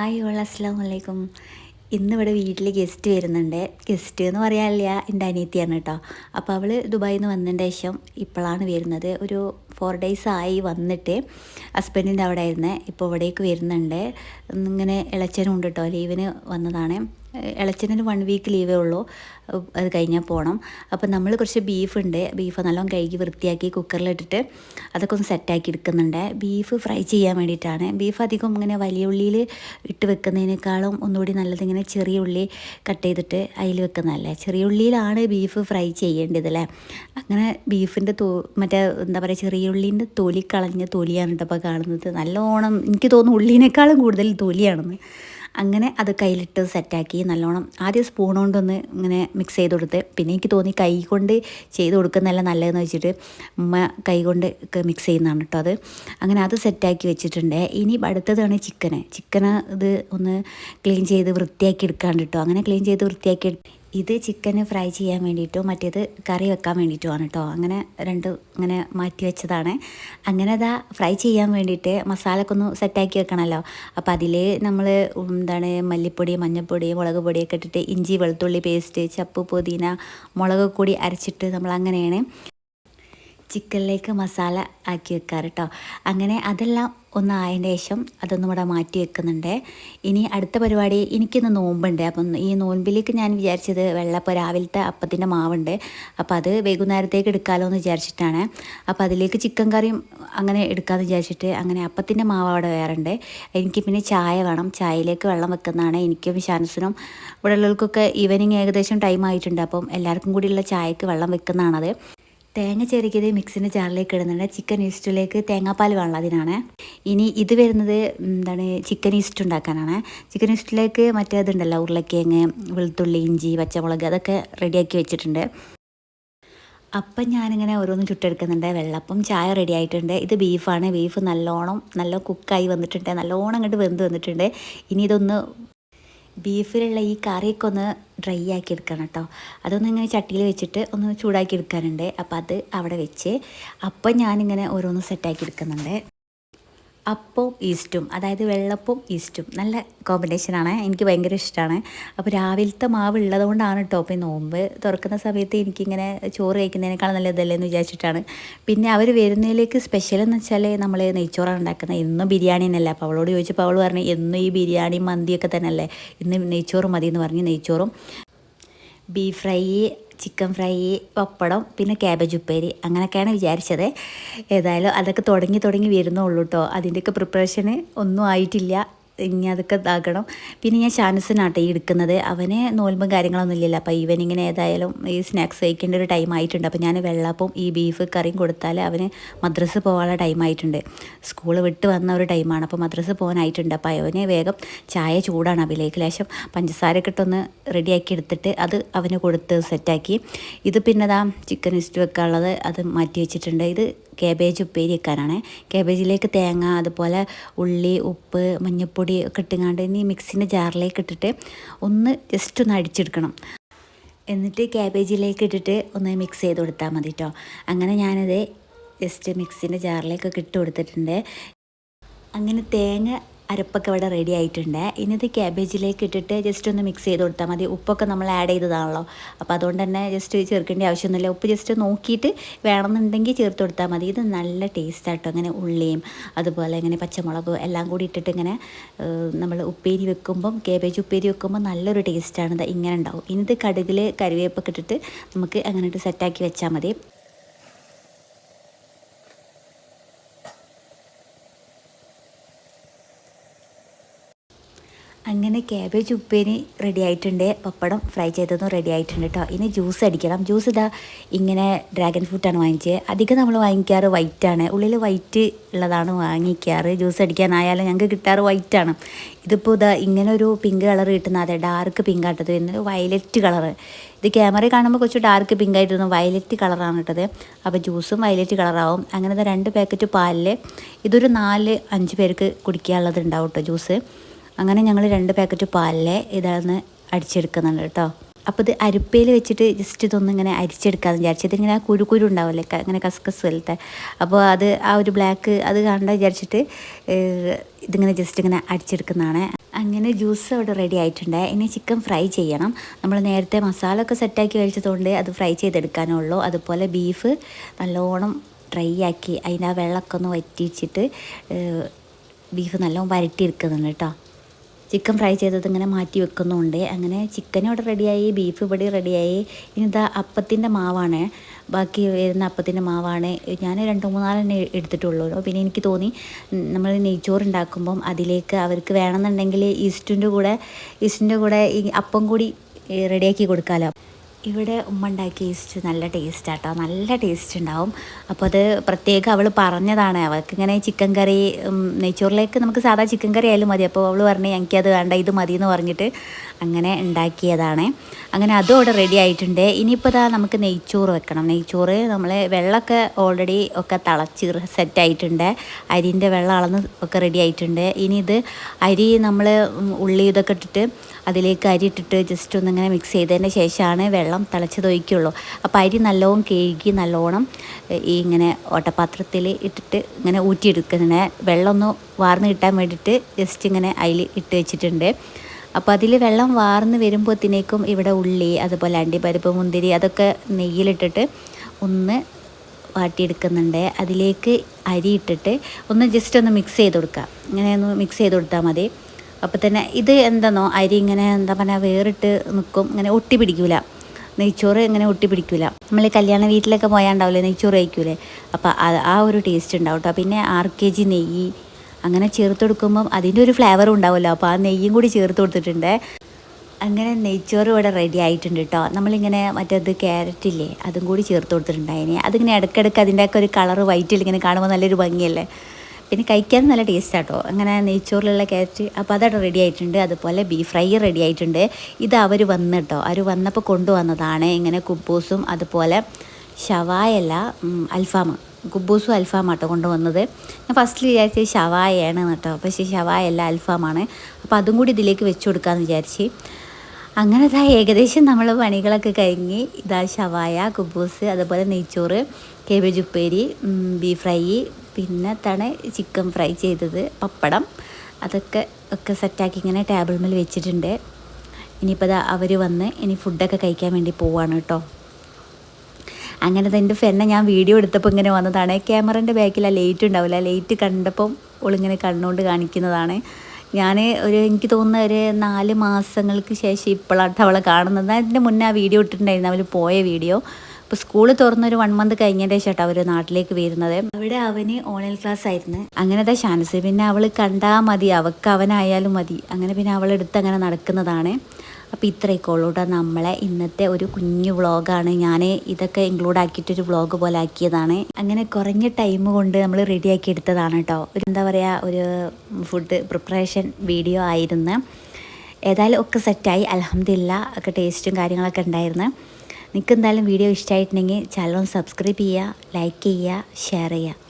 Hi all അസ്സാം വലൈക്കും ഇന്നിവിടെ വീട്ടിൽ ഗസ്റ്റ് വരുന്നുണ്ട്. ഗസ്റ്റ് എന്ന് പറയാനില്ല എന്റെ അനിയത്തിയാണ് കേട്ടോ. അപ്പോൾ അവൾ ദുബായിൽ നിന്ന് വന്നതിന്റെ ശേഷം ഇപ്പോഴാണ് വരുന്നത്. ഒരു ഫോർ ഡേയ്സ് ആയി വന്നിട്ട് ഹസ്ബൻഡിന്റെ അവിടെ ആയിരുന്നേ. ഇപ്പോൾ ഇവിടേക്ക് വരുന്നുണ്ട്. ഇങ്ങനെ ഇളച്ചനും ഉണ്ട് കേട്ടോ ലീവിന് വന്നതാണ്. ഇളച്ചനൊരു വൺ വീക്ക് ലീവേ ഉള്ളൂ. അത് കഴിഞ്ഞാൽ പോകണം അപ്പോൾ നമ്മൾ കുറച്ച് ബീഫ് ഉണ്ട്. ബീഫ് നല്ലോണം കഴുകി വൃത്തിയാക്കി കുക്കറിലിട്ടിട്ട് അതൊക്കെ ഒന്ന് സെറ്റാക്കി എടുക്കുന്നുണ്ട്. ബീഫ് ഫ്രൈ ചെയ്യാൻ വേണ്ടിയിട്ടാണ്. ബീഫ് അധികം ഇങ്ങനെ വലിയ ഉള്ളിയിൽ ഇട്ട് വെക്കുന്നതിനേക്കാളും ഒന്നുകൂടി നല്ലത് ഇങ്ങനെ ചെറിയ ഉള്ളി കട്ട് ചെയ്തിട്ട് അതിൽ വെക്കുന്നതല്ലേ? ചെറിയ ഉള്ളിയിലാണ് ബീഫ് ഫ്രൈ ചെയ്യേണ്ടത് അല്ലേ അങ്ങനെ ബീഫിന്റെ തോ മറ്റേ എന്താ പറയുക ചെറിയ ഉള്ളീന്റെ തൊലി കളഞ്ഞ തൊലിയാണ് കേട്ടോ അപ്പോൾ കാണുന്നത്. നല്ലോണം എനിക്ക് തോന്നുന്നു ഉള്ളീനേക്കാളും കൂടുതൽ തൊലിയാണെന്ന്. അങ്ങനെ അത് കയ്യിലിട്ട് സെറ്റാക്കി നല്ലോണം ആദ്യം സ്പൂൺ കൊണ്ടൊന്ന് ഇങ്ങനെ മിക്സ് ചെയ്ത് കൊടുത്ത്. പിന്നെ എനിക്ക് തോന്നി കൈ കൊണ്ട് ചെയ്ത് കൊടുക്കുന്നതല്ല നല്ലതെന്ന് വെച്ചിട്ട് ഉമ്മ കൈ കൊണ്ട് മിക്സ് ചെയ്യുന്നതാണ് കേട്ടോ അത്. അങ്ങനെ അത് സെറ്റാക്കി വെച്ചിട്ടുണ്ട്. ഇനി അടുത്തതാണ് ചിക്കന് ചിക്കന് ഇത് ഒന്ന് ക്ലീൻ ചെയ്ത് വൃത്തിയാക്കി എടുക്കാണ്ട് കേട്ടോ അങ്ങനെ ക്ലീൻ ചെയ്ത് വൃത്തിയാക്കി ഇത് ചിക്കന് ഫ്രൈ ചെയ്യാൻ വേണ്ടിയിട്ടും മറ്റേത് കറി വെക്കാൻ വേണ്ടിയിട്ടുമാണ് കേട്ടോ അങ്ങനെ രണ്ട് ഇങ്ങനെ മാറ്റി വെച്ചതാണ്. അങ്ങനെ അതാ ഫ്രൈ ചെയ്യാൻ വേണ്ടിയിട്ട് മസാലയൊക്കെ ഒന്ന് സെറ്റാക്കി വെക്കണമല്ലോ അപ്പോൾ അതിൽ നമ്മൾ എന്താണ് മല്ലിപ്പൊടി മഞ്ഞൾപ്പൊടി മുളക് പൊടിയൊക്കെ ഇട്ടിട്ട് ഇഞ്ചി വെളുത്തുള്ളി പേസ്റ്റ് ചപ്പ് പുതിന മുളക് കൂടി അരച്ചിട്ട് നമ്മൾ അങ്ങനെയാണ് ചിക്കനിലേക്ക് മസാല ആക്കി വെക്കാറ് കേട്ടോ അങ്ങനെ അതെല്ലാം ഒന്ന് ആയതിന്റെ ശേഷം അതൊന്നും ഇവിടെ മാറ്റി വെക്കുന്നുണ്ട്. ഇനി അടുത്ത പരിപാടി എനിക്കിന്ന് നോമ്പുണ്ട്. അപ്പം ഈ നോൻപിലേക്ക് ഞാൻ വിചാരിച്ചത് വെള്ളപ്പം രാവിലത്തെ അപ്പത്തിന്റെ മാവുണ്ട്. അപ്പോൾ അത് വൈകുന്നേരത്തേക്ക് എടുക്കാമല്ലോ എന്ന് വിചാരിച്ചിട്ടാണ്. അപ്പോൾ അതിലേക്ക് ചിക്കൻ കറിയും അങ്ങനെ എടുക്കാമെന്ന് വിചാരിച്ചിട്ട് അങ്ങനെ അപ്പത്തിന്റെ മാവ് അവിടെ വേറെ ഉണ്ട് എനിക്ക് പിന്നെ ചായ വേണം. ചായയിലേക്ക് വെള്ളം വെക്കുന്നതാണ് എനിക്കും ഷാൻസിനും ഇവിടെ ഉള്ളവർക്കൊക്കെ ഈവനിങ് ഏകദേശം ടൈം ആയിട്ടുണ്ട്. അപ്പം എല്ലാവർക്കും കൂടിയുള്ള ചായക്ക് വെള്ളം വെക്കുന്നതാണത്. തേങ്ങ ചെറുക്കിയത് മിക്സിന്റെ ജാറിലേക്ക് ഇടുന്നുണ്ട്. ചിക്കൻ ഈസ്റ്റിലേക്ക് തേങ്ങാപ്പാൽ വേണം അതിനാണ്. ഇനി ഇത് വരുന്നത് എന്താണ് ചിക്കൻ ഈസ്റ്റ് ഉണ്ടാക്കാനാണ്. ചിക്കൻ ഈസ്റ്റിലേക്ക് മറ്റേ അതുണ്ടല്ലോ ഉരുളക്കിഴങ്ങ് വെളുത്തുള്ളി ഇഞ്ചി പച്ചമുളക് അതൊക്കെ റെഡിയാക്കി വെച്ചിട്ടുണ്ട്. അപ്പം ഞാനിങ്ങനെ ഓരോന്ന് ചുട്ടെടുക്കുന്നുണ്ട്. വെള്ളപ്പം ചായ റെഡി ആയിട്ടുണ്ട്. ഇത് ബീഫാണ് ബീഫ് നല്ലോണം നല്ല കുക്കായി വന്നിട്ടുണ്ട്. നല്ലോണം അങ്ങോട്ട് വെന്ത് വന്നിട്ടുണ്ട്. ഇനി ഇതൊന്ന് ബീഫിലുള്ള ഈ കറിയൊക്കെ ഒന്ന് ഡ്രൈ ആക്കി എടുക്കണം കേട്ടോ. അതൊന്ന് ഇങ്ങനെ ചട്ടിയിൽ വെച്ചിട്ട് ഒന്ന് ചൂടാക്കി എടുക്കാനുണ്ട്. അപ്പോൾ അത് അവിടെ വെച്ച് അപ്പം ഞാനിങ്ങനെ ഓരോന്ന് സെറ്റാക്കി എടുക്കുന്നുണ്ട്. അപ്പവും ഈസ്റ്റും അതായത് വെള്ളപ്പവും ഈസ്റ്റും. നല്ല കോമ്പിനേഷനാണ് എനിക്ക് ഭയങ്കര ഇഷ്ടമാണ് അപ്പോൾ രാവിലത്തെ മാവ് ഉള്ളതുകൊണ്ടാണ് കേട്ടോ അപ്പോൾ നോമ്പ് തുറക്കുന്ന സമയത്ത് എനിക്കിങ്ങനെ ചോറ് കഴിക്കുന്നതിനേക്കാൾ നല്ലതല്ലേ എന്ന് വിചാരിച്ചിട്ടാണ്. പിന്നെ അവർ വരുന്നതിലേക്ക് സ്പെഷ്യൽ എന്ന് വെച്ചാൽ നമ്മൾ നെയ്ച്ചോറാണ് ഉണ്ടാക്കുന്നത്. എന്നും ബിരിയാണി എന്നല്ല അപ്പോൾ അവളോട് ചോദിച്ചപ്പോൾ അവൾ പറഞ്ഞു എന്നും ഈ ബിരിയാണി മന്തിയൊക്കെ തന്നെയല്ലേ? ഇന്ന് നെയ്ച്ചോറ് മതി എന്ന് പറഞ്ഞ് നെയ്ച്ചോറും. Beef fry chicken fry pappadam പിന്നെ ക്യാബേജ് ഉപ്പേരി അങ്ങനെയൊക്കെയാണ് വിചാരിച്ചത്. ഏതായാലും അതൊക്കെ തുടങ്ങി തുടങ്ങി വരുന്നുള്ളൂ കേട്ടോ അതിന്റെയൊക്കെ പ്രിപ്പറേഷന് ഒന്നും ആയിട്ടില്ല. ഇനി അതൊക്കെ ഇതാക്കണം. പിന്നെ ഞാൻ ഷാനുസിനാട്ടെ ഈ എടുക്കുന്നത്. അവന് നോൽമ്പും കാര്യങ്ങളൊന്നും ഇല്ലല്ലോ. അപ്പോൾ ഈവനിങ്ങിന് ഏതായാലും ഈ സ്നാക്സ് കഴിക്കേണ്ട ഒരു ടൈം ആയിട്ടുണ്ട്. അപ്പോൾ ഞാൻ വെള്ളപ്പം ഈ ബീഫ് കറിയും കൊടുത്താൽ അവന് മദ്രസ് പോകാനുള്ള ടൈം ആയിട്ടുണ്ട്. സ്കൂൾ വിട്ട് വന്ന ഒരു ടൈമാണ് അപ്പോൾ മദ്രസ് പോകാനായിട്ടുണ്ട് അപ്പോൾ അവന് വേഗം ചായ ചൂടാണ് അവിലേക്ക് ലേശം പഞ്ചസാരയൊക്കെ ഇട്ടൊന്ന് റെഡിയാക്കി എടുത്തിട്ട് അത് അവന് കൊടുത്ത് സെറ്റാക്കി ഇത് പിന്നെ ദാ ചിക്കൻ ഇസ്റ്റ് വെക്കാനുള്ളത് അത് മാറ്റി വെച്ചിട്ടുണ്ട്. ഇത് കേബേജ് ഉപ്പേരി വെക്കാനാണ്. കേബേജിലേക്ക് തേങ്ങ അതുപോലെ ഉള്ളി ഉപ്പ് മഞ്ഞൾപ്പൊടി ഒക്കെ ഇട്ടുങ്ങാണ്ട് ഇനി മിക്സിന്റെ ജാറിലേക്ക് ഇട്ടിട്ട് ഒന്ന് ജസ്റ്റ് ഒന്ന് അടിച്ചെടുക്കണം. എന്നിട്ട് ക്യാബേജിലേക്ക് ഇട്ടിട്ട് ഒന്ന് മിക്സ് ചെയ്ത് കൊടുത്താൽ മതി കേട്ടോ അങ്ങനെ ഞാനത് ജസ്റ്റ് മിക്സിന്റെ ജാറിലേക്കൊക്കെ ഇട്ട് കൊടുത്തിട്ടുണ്ട്. അങ്ങനെ തേങ്ങ അരപ്പൊക്കെ ഇവിടെ റെഡി ആയിട്ടുണ്ട്. ഇനി ഇത് ക്യാബേജിലേക്ക് ഇട്ടിട്ട് ജസ്റ്റ് ഒന്ന് മിക്സ് ചെയ്ത് കൊടുത്താൽ മതി. ഉപ്പൊക്കെ നമ്മൾ ആഡ് ചെയ്തതാണല്ലോ. അപ്പോൾ അതുകൊണ്ട് തന്നെ ജസ്റ്റ് ചേർക്കേണ്ട ആവശ്യമൊന്നുമില്ല. ഉപ്പ് ജസ്റ്റ് നോക്കിയിട്ട് വേണമെന്നുണ്ടെങ്കിൽ ചേർത്ത് കൊടുത്താൽ മതി. ഇത് നല്ല ടേസ്റ്റായിട്ടോ അങ്ങനെ ഉള്ളിയും അതുപോലെ ഇങ്ങനെ പച്ചമുളകും എല്ലാം കൂടി ഇട്ടിട്ട് ഇങ്ങനെ നമ്മൾ ഉപ്പേരി വെക്കുമ്പം കേബേജ് ഉപ്പേരി വെക്കുമ്പോൾ നല്ലൊരു ടേസ്റ്റാണ് ഇത് ഇങ്ങനെ ഉണ്ടാവും. ഇനി ഇത് കടുകിൽ കറിവേപ്പൊക്കെ ഇട്ടിട്ട് നമുക്ക് അങ്ങനെ ഇട്ട് സെറ്റാക്കി വെച്ചാൽ മതി. അങ്ങനെ ക്യാബേജ് ഉപ്പേരി റെഡി ആയിട്ടുണ്ട്. പപ്പടം ഫ്രൈ ചെയ്തതും റെഡി ആയിട്ടുണ്ട് കേട്ടോ ഇനി ജ്യൂസ് അടിക്കണം. ജ്യൂസ് ഇതാ ഇങ്ങനെ ഡ്രാഗൺ ഫ്രൂട്ടാണ് വാങ്ങിച്ചത് അധികം നമ്മൾ വാങ്ങിക്കാറ് ആണ്. ഉള്ളിൽ വൈറ്റ് ഉള്ളതാണ് വാങ്ങിക്കാറ്. ജ്യൂസ് അടിക്കാനായാലും ഞങ്ങൾക്ക് കിട്ടാറ് വൈറ്റ് ആണ്. ഇതിപ്പോൾ ഇതാ ഇങ്ങനെ ഒരു പിങ്ക് കളർ കിട്ടുന്ന അതെ ഡാർക്ക് പിങ്ക് ആട്ടത് വരുന്നത് വയലറ്റ് കളറ് ഇത് ക്യാമറയിൽ കാണുമ്പോൾ കുറച്ച് ഡാർക്ക് പിങ്ക് ആയിട്ട് തോന്നും വയലറ്റ് കളറാണ് ഇട്ടത് അപ്പോൾ ജ്യൂസും വയലറ്റ് കളറാവും അങ്ങനത്തെ രണ്ട് പാക്കറ്റ് പാലിൽ ഇതൊരു നാല് അഞ്ച് പേർക്ക് കുടിക്കാനുള്ളത് ഉണ്ടാവും കേട്ടോ ജ്യൂസ് അങ്ങനെ ഞങ്ങൾ രണ്ട് പാക്കറ്റ് പാലിലെ ഇതാണ് അടിച്ചെടുക്കുന്നുണ്ട് കേട്ടോ. അപ്പോൾ ഇത് അരിപ്പയിൽ വെച്ചിട്ട് ജസ്റ്റ് ഇതൊന്നും ഇങ്ങനെ അരിച്ചെടുക്കാമെന്ന് ഇങ്ങനെ കുരു കുരു ഉണ്ടാവില്ലേ ഇങ്ങനെ കസ്കസ് പോലത്തെ. അപ്പോൾ അത് ആ ഒരു ബ്ലാക്ക് അത് കാണണ്ട വിചാരിച്ചിട്ട് ഇതിങ്ങനെ ജസ്റ്റ് ഇങ്ങനെ അടിച്ചെടുക്കുന്നതാണ്. അങ്ങനെ ജ്യൂസ് അവിടെ റെഡി ആയിട്ടുണ്ട്. ഇനി ചിക്കൻ ഫ്രൈ ചെയ്യണം. നമ്മൾ നേരത്തെ മസാല ഒക്കെ സെറ്റാക്കി വെച്ചതുകൊണ്ട് അത് ഫ്രൈ ചെയ്തെടുക്കാനുള്ളൂ അതുപോലെ ബീഫ് നല്ലോണം ഡ്രൈ ആക്കി അതിന്റെ ആ വെള്ളമൊക്കെ ഒന്ന് വറ്റിച്ചിട്ട് ബീഫ് നല്ലോണം വരട്ടിയെടുക്കുന്നുണ്ട് കേട്ടോ. ചിക്കൻ ഫ്രൈ ചെയ്തത് ഇങ്ങനെ മാറ്റി വെക്കുന്നുണ്ട്. അങ്ങനെ ചിക്കൻ ഇവിടെ റെഡിയായി ബീഫ് ഇവിടെ റെഡിയായി. ഇനി ഇതാ അപ്പത്തിന്റെ മാവാണ്. ബാക്കി വരുന്ന അപ്പത്തിന്റെ മാവാണ്. ഞാൻ രണ്ട് മൂന്നാലെണ്ണേ എടുത്തിട്ടുള്ളൂ. പിന്നെ എനിക്ക് തോന്നി നമ്മൾ നെയ്ച്ചോറ് ഉണ്ടാക്കുമ്പം അതിലേക്ക് അവർക്ക് വേണമെന്നുണ്ടെങ്കിൽ ഈസ്റ്റിന്റെ കൂടെ ഈസ്റ്റിന്റെ കൂടെ ഈ അപ്പം കൂടി റെഡിയാക്കി കൊടുക്കാമല്ലോ ഇവിടെ ഉമ്മ ഉണ്ടാക്കിയ ഈസ്റ്റ് നല്ല ടേസ്റ്റ് ആട്ടോ നല്ല ടേസ്റ്റ് ഉണ്ടാവും. അപ്പോൾ അത് പ്രത്യേകം അവൾ പറഞ്ഞതാണ്. അവൾക്ക് ഇങ്ങനെ ചിക്കൻ കറി നെയ്ച്ചോറിലേക്ക് നമുക്ക് സാധാ ചിക്കൻ കറി ആയാലും മതി. അപ്പോൾ അവൾ പറഞ്ഞു എനിക്കത് വേണ്ട ഇത് മതി എന്ന് പറഞ്ഞിട്ട് അങ്ങനെ ഉണ്ടാക്കിയതാണ്. അങ്ങനെ അതും അവിടെ റെഡി ആയിട്ടുണ്ട്. ഇനിയിപ്പോൾ ഇതാ നമുക്ക് നെയ്ച്ചോറ് വെക്കണം. നെയ്ച്ചോറ് നമ്മൾ വെള്ളമൊക്കെ ഓൾറെഡി ഒക്കെ തിളച്ച് സെറ്റായിട്ടുണ്ട് അരിന്റെ വെള്ളം അളന്ന് ഒക്കെ റെഡി ആയിട്ടുണ്ട്. ഇനി ഇത് അരി നമ്മൾ ഉള്ളി ഇതൊക്കെ ഇട്ടിട്ട് അതിലേക്ക് അരി ഇട്ടിട്ട് ജസ്റ്റ് ഒന്നിങ്ങനെ മിക്സ് ചെയ്തതിന് ശേഷമാണ് വെള്ളം തിളച്ചത് ഒഴിക്കുള്ളൂ. അപ്പോൾ അരി നല്ലോണം കഴുകി നല്ലോണം ഈ ഇങ്ങനെ ഓട്ടപാത്രത്തിൽ ഇട്ടിട്ട് ഇങ്ങനെ ഊറ്റിയെടുക്കുന്ന വെള്ളം ഒന്ന് വാർന്ന് കിട്ടാൻ വേണ്ടിയിട്ട് ജസ്റ്റ് ഇങ്ങനെ അതിൽ ഇട്ട് വെച്ചിട്ടുണ്ട്. അപ്പോൾ അതിൽ വെള്ളം വാർന്ന് വരുമ്പോഴത്തേക്കും ഇവിടെ ഉള്ളി അതുപോലെ അണ്ടിപ്പരിപ്പ് മുന്തിരി അതൊക്കെ നെയ്യിലിട്ടിട്ട് ഒന്ന് വാട്ടിയെടുക്കുന്നുണ്ട്. അതിലേക്ക് അരി ഇട്ടിട്ട് ഒന്ന് ജസ്റ്റ് ഒന്ന് മിക്സ് ചെയ്ത് കൊടുക്കുക ഇങ്ങനെ ഒന്ന് മിക്സ് ചെയ്ത് കൊടുത്താൽ മതി. അപ്പോൾ തന്നെ ഇത് എന്താണോ അരി ഇങ്ങനെ എന്താ പറയുക വേറിട്ട് നിൽക്കും ഇങ്ങനെ ഒട്ടി പിടിക്കില്ല നെയ്ച്ചോറ് ഇങ്ങനെ ഒട്ടി പിടിക്കില്ല നമ്മൾ കല്യാണ വീട്ടിലൊക്കെ പോയാണ്ടാവില്ലേ? നെയ്ച്ചോറ് കഴിക്കൂലേ? അപ്പോൾ ആ ഒരു ടേസ്റ്റ് ഉണ്ടാവും കേട്ടോ പിന്നെ ആർ കെ ജി നെയ്യ് അങ്ങനെ ചേർത്ത് കൊടുക്കുമ്പം അതിന്റെ ഒരു ഫ്ലേവർ ഉണ്ടാവുമല്ലോ. അപ്പോൾ ആ നെയ്യും കൂടി ചേർത്ത് കൊടുത്തിട്ടുണ്ട്. അങ്ങനെ നെയ്ച്ചോറ് ഇവിടെ റെഡി ആയിട്ടുണ്ട് കേട്ടോ നമ്മളിങ്ങനെ മറ്റേത് ക്യാരറ്റില്ലേ അതും കൂടി ചേർത്ത് കൊടുത്തിട്ടുണ്ടായിനെ. അതിങ്ങനെ ഇടയ്ക്കിടയ്ക്ക് അതിന്റെയൊക്കെ ഒരു കളർ വൈറ്റിൽ ഇങ്ങനെ കാണുമ്പോൾ നല്ലൊരു ഭംഗിയല്ലേ? പിന്നെ കഴിക്കാൻ നല്ല ടേസ്റ്റ് ആട്ടോ. അങ്ങനെ നെയ്ച്ചോറിലുള്ള ക്യാരറ്റ് അപ്പോൾ അതവിടെ റെഡി ആയിട്ടുണ്ട്. അതുപോലെ ബീഫ് ഫ്രൈ റെഡി ആയിട്ടുണ്ട്. ഇത് അവർ വന്ന് കേട്ടോ അവർ വന്നപ്പോൾ കൊണ്ടുവന്നതാണ്. ഇങ്ങനെ കുബൂസും അതുപോലെ ഷവായല്ല അൽഫാം. കുബൂസും അൽഫാമാട്ടോ കൊണ്ടുവന്നത്. ഞാൻ ഫസ്റ്റിൽ വിചാരിച്ചത് ഷവായാണ് കേട്ടോ. പക്ഷേ ഷവായല്ല അൽഫാമാണ്. അപ്പോൾ അതും കൂടി ഇതിലേക്ക് വെച്ച് കൊടുക്കാമെന്ന് വിചാരിച്ച്. അങ്ങനെ ഇതാ ഏകദേശം നമ്മൾ പണികളൊക്കെ കഴിഞ്ഞ് ഇതാ ഷവായ കുബൂസ് അതുപോലെ നെയ്ച്ചോറ് കേബേജ് ഉപ്പേരി ബീഫ് ഫ്രൈ പിന്നെ തണ ചിക്കൻ ഫ്രൈ ചെയ്തത്. പപ്പടം അതൊക്കെ ഒക്കെ സെറ്റാക്കി ഇങ്ങനെ ടേബിൾ മേൽ വെച്ചിട്ടുണ്ട്. ഇനിയിപ്പോൾ അവർ വന്ന് ഇനി ഫുഡൊക്കെ കഴിക്കാൻ വേണ്ടി പോവാണ് കേട്ടോ. അങ്ങനെ എന്റെ ഫ്രണ്ട് ഞാൻ വീഡിയോ എടുത്തപ്പോൾ ഇങ്ങനെ വന്നതാണ്. ക്യാമറന്റെ ബാക്കിൽ ആ ലൈറ്റ് ഉണ്ടാവില്ല ലൈറ്റ് കണ്ടപ്പം ഓളിങ്ങനെ കണ്ണുകൊണ്ട് കാണിക്കുന്നതാണ്. ഞാൻ ഒരു എനിക്ക് തോന്നുന്ന ഒരു നാല് മാസങ്ങൾക്ക് ശേഷം ഇപ്പോഴാണ് അവളെ കാണുന്നത്. അതിന്റെ മുന്നേ ആ വീഡിയോ ഇട്ടിട്ടുണ്ടായിരുന്നു. അവർ പോയ വീഡിയോ ഇപ്പോൾ സ്കൂൾ തുറന്നൊരു വൺ മന്ത് കഴിഞ്ഞതിന്റെ ശേഷം അവർ നാട്ടിലേക്ക് വരുന്നത്. അവിടെ അവന് ഓൺലൈൻ ക്ലാസ് ആയിരുന്നു. അങ്ങനെ അങ്ങനത്തെ ഷാനസ് പിന്നെ അവൾ കണ്ടാൽ മതി. അവൾക്ക് അവനായാലും മതി. അങ്ങനെ പിന്നെ അവളെടുത്ത് അങ്ങനെ നടക്കുന്നതാണ്. അപ്പോൾ ഇത്രയൊക്കെ കേട്ടോ നമ്മളെ ഇന്നത്തെ ഒരു കുഞ്ഞു വ്ളോഗാണ്. ഞാൻ ഇതൊക്കെ ഇൻക്ലൂഡ് ആക്കിയിട്ടൊരു വ്ളോഗ് പോലെ ആക്കിയതാണ്. അങ്ങനെ കുറഞ്ഞ ടൈം കൊണ്ട് നമ്മൾ റെഡിയാക്കി എടുത്തതാണ് കേട്ടോ ഒരു എന്താ പറയുക ഒരു ഫുഡ് പ്രിപ്പറേഷൻ വീഡിയോ ആയിരുന്നു. ഏതായാലും ഒക്കെ സെറ്റായി അലഹമില്ല ഒക്കെ ടേസ്റ്റും കാര്യങ്ങളൊക്കെ ഉണ്ടായിരുന്നു. നിങ്ങൾക്ക് എന്തായാലും വീഡിയോ ഇഷ്ടമായിട്ടുണ്ടെങ്കിൽ ചാനൽ സബ്സ്ക്രൈബ് ചെയ്യുക ലൈക്ക് ചെയ്യുക ഷെയർ ചെയ്യുക.